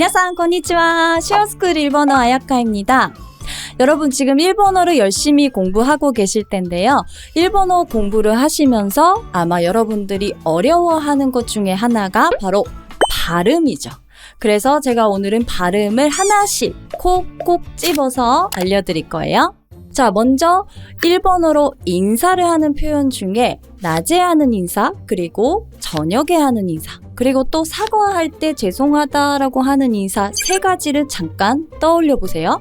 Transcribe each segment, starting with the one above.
미나상 konnichiwa. 시어스쿨 일본어 아야카입니다. 여러분 지금 일본어를 열심히 공부하고 계실 텐데요. 일본어 공부를 하시면서 아마 여러분들이 어려워하는 것 중에 하나가 바로 발음이죠. 그래서 제가 오늘은 발음을 하나씩 콕콕 집어서 알려드릴 거예요. 자, 먼저 일본어로 인사를 하는 표현 중에 낮에 하는 인사, 그리고 저녁에 하는 인사, 그리고 또 사과할 때 죄송하다라고 하는 인사 세 가지를 잠깐 떠올려 보세요.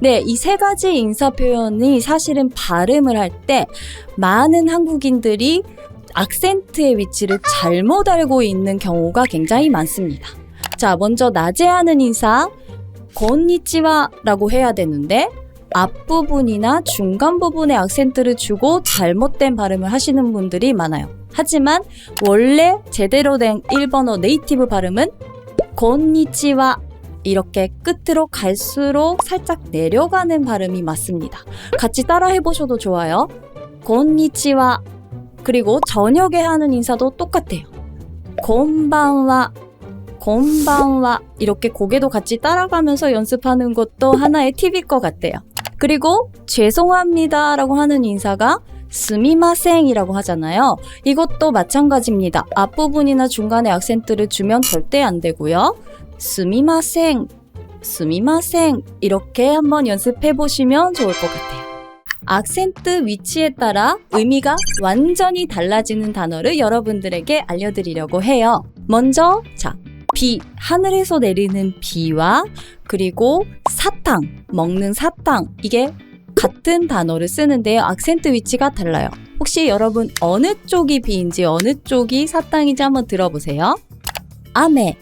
네, 이 세 가지 인사 표현이 사실은 발음을 할 때 많은 한국인들이 악센트의 위치를 잘못 알고 있는 경우가 굉장히 많습니다. 자, 먼저 낮에 하는 인사, 건니치와라고 해야 되는데 앞부분이나 중간 부분에 악센트를 주고 잘못된 발음을 하시는 분들이 많아요. 하지만 원래 제대로 된 일본어 네이티브 발음은 건니치와 이렇게 끝으로 갈수록 살짝 내려가는 발음이 맞습니다. 같이 따라 해보셔도 좋아요. 건니치와 그리고 저녁에 하는 인사도 똑같아요. 곤방와 곤방와 이렇게 고개도 같이 따라가면서 연습하는 것도 하나의 팁일 것 같아요. 그리고 죄송합니다라고 하는 인사가 스미마생이라고 하잖아요. 이것도 마찬가지입니다. 앞부분이나 중간에 악센트를 주면 절대 안 되고요. 스미마생, 스미마생 이렇게 한번 연습해 보시면 좋을 것 같아요. 악센트 위치에 따라 의미가 완전히 달라지는 단어를 여러분들에게 알려드리려고 해요. 먼저, 자, 비, 하늘에서 내리는 비와 그리고 사탕, 먹는 사탕, 이게 같은 단어를 쓰는데요. 악센트 위치가 달라요. 혹시 여러분 어느 쪽이 비인지 어느 쪽이 사탕인지 한번 들어보세요. 아메,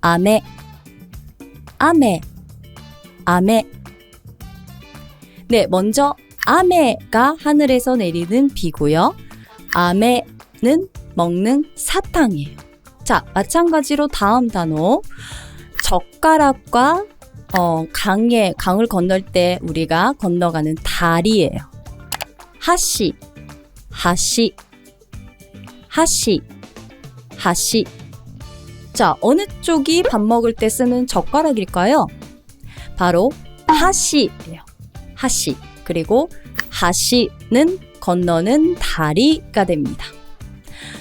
아메, 아메, 아메. 네, 먼저 아메가 하늘에서 내리는 비고요. 아메는 먹는 사탕이에요. 자, 마찬가지로 다음 단어. 젓가락과 어, 강에, 강을 건널 때 우리가 건너가는 다리예요. 하시, 하시, 하시, 하시. 자, 어느 쪽이 밥 먹을 때 쓰는 젓가락일까요? 바로 하시예요. 하시. 그리고 하시는 건너는 다리가 됩니다.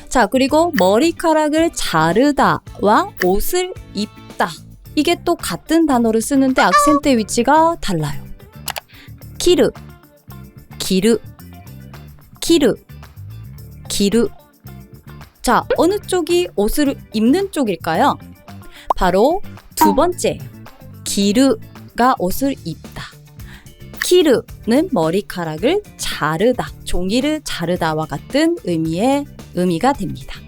자, 그리고 머리카락을 자르다와 옷을 입다. 이게 또 같은 단어를 쓰는데 악센트의 위치가 달라요. 키르, 기르, 키르, 기르. 자, 어느 쪽이 옷을 입는 쪽일까요? 바로 두 번째, 기르가 옷을 입다. 키르는 머리카락을 자르다, 종이를 자르다와 같은 의미의 의미가 됩니다.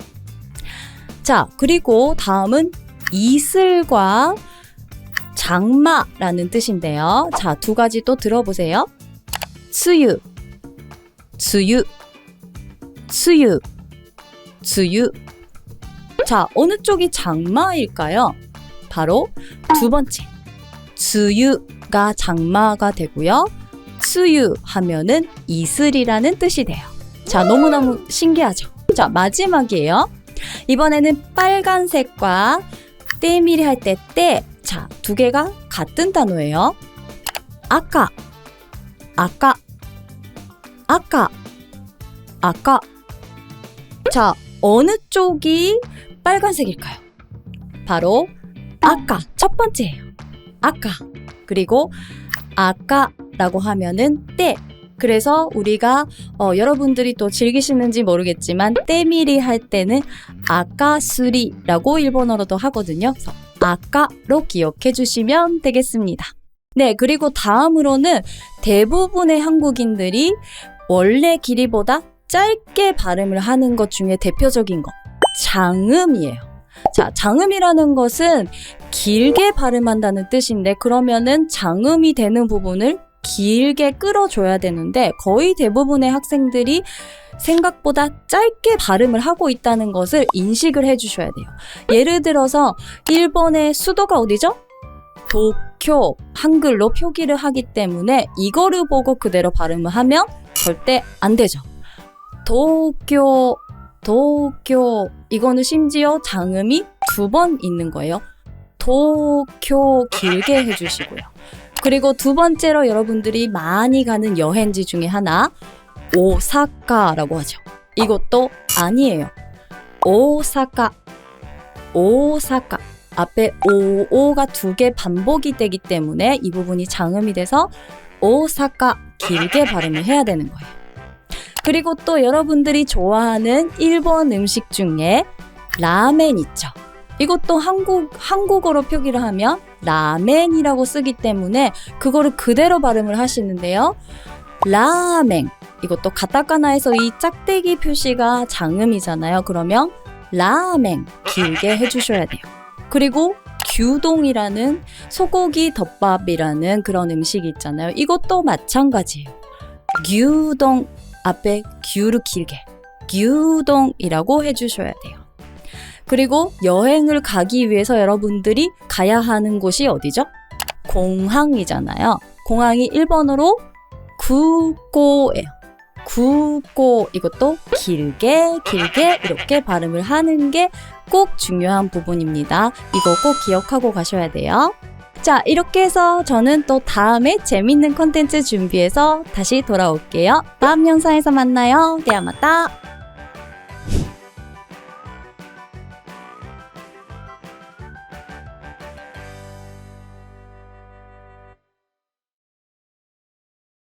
자, 그리고 다음은 이슬과 장마라는 뜻인데요. 자, 두 가지 또 들어보세요. 수유, 수유, 수유, 수유. 자, 어느 쪽이 장마일까요? 바로 두 번째. 수유가 장마가 되고요. 수유 하면은 이슬이라는 뜻이 돼요. 자, 너무너무 신기하죠? 자, 마지막이에요. 이번에는 빨간색과 때밀이 할 때 때. 자, 두 개가 같은 단어예요. 아까, 아까, 아까, 아까. 자, 어느 쪽이 빨간색일까요? 바로 아까, 첫 번째예요. 아까. 그리고 아까라고 하면은 때. 그래서 우리가 어, 여러분들이 또 즐기시는지 모르겠지만 때밀이 할 때는 아까수리라고 일본어로도 하거든요. 아까로 기억해 주시면 되겠습니다. 네, 그리고 다음으로는 대부분의 한국인들이 원래 길이보다 짧게 발음을 하는 것 중에 대표적인 것 장음이에요. 자, 장음이라는 것은 길게 발음한다는 뜻인데 그러면은 장음이 되는 부분을 길게 끌어줘야 되는데 거의 대부분의 학생들이 생각보다 짧게 발음을 하고 있다는 것을 인식을 해주셔야 돼요. 예를 들어서 일본의 수도가 어디죠? 도쿄 한글로 표기를 하기 때문에 이거를 보고 그대로 발음을 하면 절대 안 되죠. 도쿄 도쿄 이거는 심지어 장음이 두 번 있는 거예요. 도쿄 길게 해주시고요. 그리고 두 번째로 여러분들이 많이 가는 여행지 중에 하나 오사카라고 하죠. 이것도 아니에요. 오사카, 오사카. 앞에 오오가 두 개 반복이 되기 때문에 이 부분이 장음이 돼서 오사카 길게 발음을 해야 되는 거예요. 그리고 또 여러분들이 좋아하는 일본 음식 중에 라멘 있죠. 이것도 한국 한국어로 표기를 하면 라멘이라고 쓰기 때문에 그거를 그대로 발음을 하시는데요. 라멘 이것도 가타카나에서 이 짝대기 표시가 장음이잖아요. 그러면 라멘 길게 해주셔야 돼요. 그리고 규동이라는 소고기 덮밥이라는 그런 음식이 있잖아요. 이것도 마찬가지예요. 규동 앞에 규를 길게 규동이라고 해주셔야 돼요. 그리고 여행을 가기 위해서 여러분들이 가야 하는 곳이 어디죠? 공항이잖아요. 공항이 일본어로 구고예요. 구고 이것도 길게 길게 이렇게 발음을 하는 게 꼭 중요한 부분입니다. 이거 꼭 기억하고 가셔야 돼요. 자, 이렇게 해서 저는 또 다음에 재밌는 컨텐츠 준비해서 다시 돌아올게요. 다음 영상에서 만나요. 대야마다